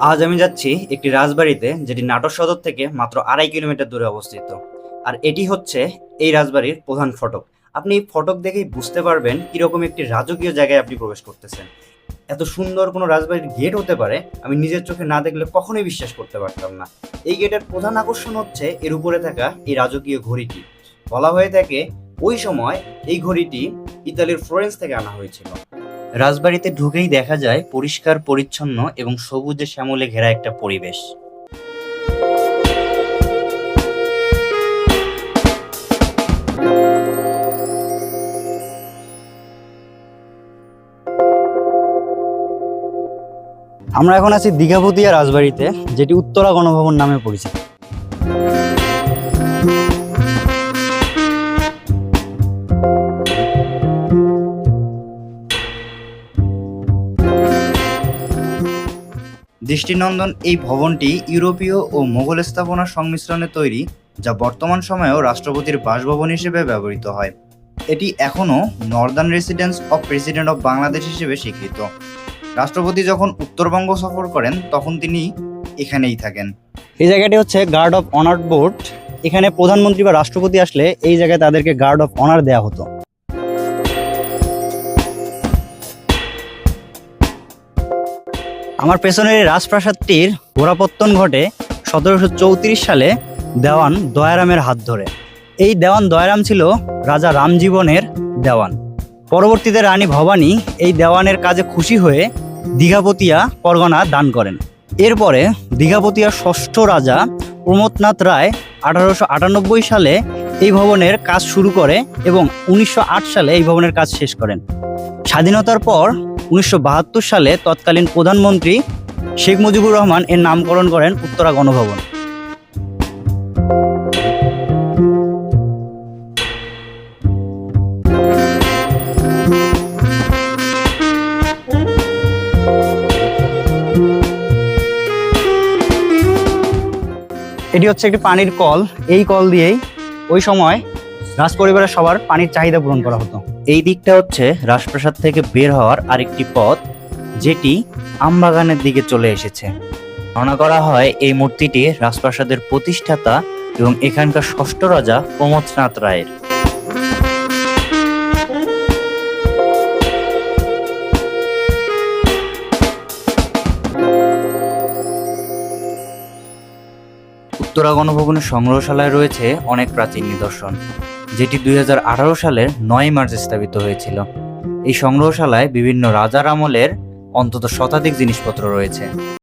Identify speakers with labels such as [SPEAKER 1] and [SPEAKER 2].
[SPEAKER 1] আজ আমি যাচ্ছি একটি রাজবাড়িতে, যেটি নাটোর সদর থেকে মাত্র আড়াই কিলোমিটার দূরে অবস্থিত। আর এটি হচ্ছে এই রাজবাড়ির প্রধান ফটক। আপনি এই ফটক দেখেই বুঝতে পারবেন কীরকম একটি রাজকীয় জায়গায় আপনি প্রবেশ করতেছেন। এত সুন্দর কোনো রাজবাড়ির গেট হতে পারে, আমি নিজের চোখে না দেখলে কখনোই বিশ্বাস করতে পারতাম না। এই গেটের প্রধান আকর্ষণ হচ্ছে এর উপরে থাকা এই রাজকীয় ঘড়িটি। বলা হয়ে থাকে, ওই সময় এই ঘড়িটি ইতালির ফ্লোরেন্স থেকে আনা হয়েছিল। রাজবাড়িতে ঢুকেই দেখা যায় পরিষ্কার, পরিচ্ছন্ন এবং সবুজে শ্যামলে ঘেরা একটা পরিবেশ। আমরা এখন আছি দীঘাপতিয়া রাজবাড়িতে, যেটি উত্তরা গণভবন নামে পরিচিত। দৃষ্টিনন্দন এই ভবনটি ইউরোপীয় ও মোগল স্থাপনার সংমিশ্রণে তৈরি, যা বর্তমান সময়েও রাষ্ট্রপতির বাসভবন হিসেবে ব্যবহৃত হয়। এটি এখনও northern residence of president of Bangladesh হিসেবে স্বীকৃত। রাষ্ট্রপতি যখন উত্তরবঙ্গ সফর করেন, তখন তিনি এখানেই থাকেন। এই জায়গাটি হচ্ছে গার্ড অফ অনার বোর্ড এখানে প্রধানমন্ত্রী বা রাষ্ট্রপতি আসলে এই জায়গায় তাদেরকে গার্ড অফ অনার দেওয়া হতো। আমার পেছনের রাজপ্রাসাদটির গোড়াপত্তন ঘটে সতেরোশো চৌত্রিশ সালে দেওয়ান দয়ারামের হাত ধরে। এই দেওয়ান দয়ারাম ছিল রাজা রামজীবনের দেওয়ান। পরবর্তীতে রানী ভবানী এই দেওয়ানের কাজে খুশি হয়ে দীঘাপতিয়া পরগনা দান করেন। এরপরে দীঘাপতিয়ার ষষ্ঠ রাজা প্রমোদনাথ রায় আঠারোশো আটানব্বই সালে এই ভবনের কাজ শুরু করে এবং উনিশশো আট সালে এই ভবনের কাজ শেষ করেন। স্বাধীনতার পর উনিশশো বাহাত্তর সালে তৎকালীন প্রধানমন্ত্রী শেখ মুজিবুর রহমান এর নামকরণ করেন উত্তরা গণভবন। এটি হচ্ছে একটি পানির কল। এই কল দিয়েই ওই সময় রাজ পরিবারের সবার পানির চাহিদা পূরণ করা হতো। এই দিকটা হচ্ছে রাজপ্রাসাদ থেকে বের হওয়ার আরেকটি পথ, যেটি আমবাগানের দিকে চলে এসেছে। ধারণা করা হয় এই মূর্তিটি রাজপ্রাসাদের প্রতিষ্ঠাতা এবং এখানকার ষষ্ঠ রাজা প্রমোদনাথ রায়ের। উত্তরা গণভবনের সংগ্রহশালায় রয়েছে অনেক প্রাচীন নিদর্শন। যেটি দুই হাজার আঠারো সালের নয় মার্চ স্থাপিত হয়েছিল। এই সংগ্রহশালায় বিভিন্ন রাজার আমলের অন্তত শতাধিক জিনিসপত্র রয়েছে।